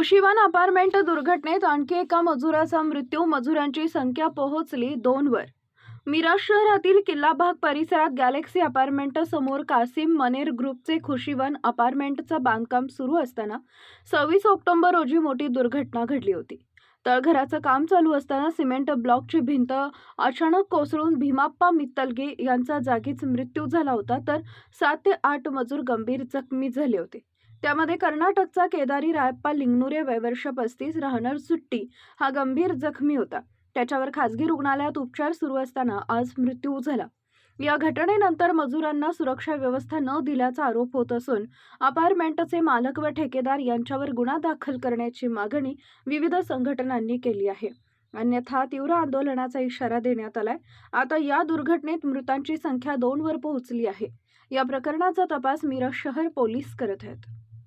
खुशीवन apartment दुर्घटनेत आणखी एका मजुराचा मृत्यू. मजुरांची संख्या पोहोचली दोनवर मिराज शहरातील किल्लाबाग परिसरात गॅलेक्सी अपार्टमेंट समोर कासिम मनेर ग्रुपचे खुशीवन अपार्टमेंटचं बांधकाम सुरू असताना सव्वीस ऑक्टोबर रोजी मोठी दुर्घटना घडली होती. तळघराचं काम चालू असताना सिमेंट ब्लॉकची भिंत अचानक कोसळून भीमाप्पा मित्तलगे यांचा जागीच मृत्यू झाला होता तर सात ते आठ मजूर गंभीर जखमी झाले होते. त्यामध्ये कर्नाटकचा केदारी रायप्पा लिंगनुरे वयवर्ष पस्तीस राहणार सुट्टी हा गंभीर जखमी होता. त्याच्यावर खासगी रुग्णालयात उपचार सुरू असताना आज मृत्यू झाला. या घटनेनंतर मजुरांना सुरक्षा व्यवस्था न दिल्याचा आरोप होत असून अपार्टमेंटचे मालक व ठेकेदार यांच्यावर गुन्हा दाखल करण्याची मागणी विविध संघटनांनी केली आहे. अन्यथा तीव्र आंदोलनाचा इशारा देण्यात आलाय. आता या दुर्घटनेत मृतांची संख्या दोनवर पोहोचली आहे. या प्रकरणाचा तपास मिरज शहर पोलीस करत आहेत.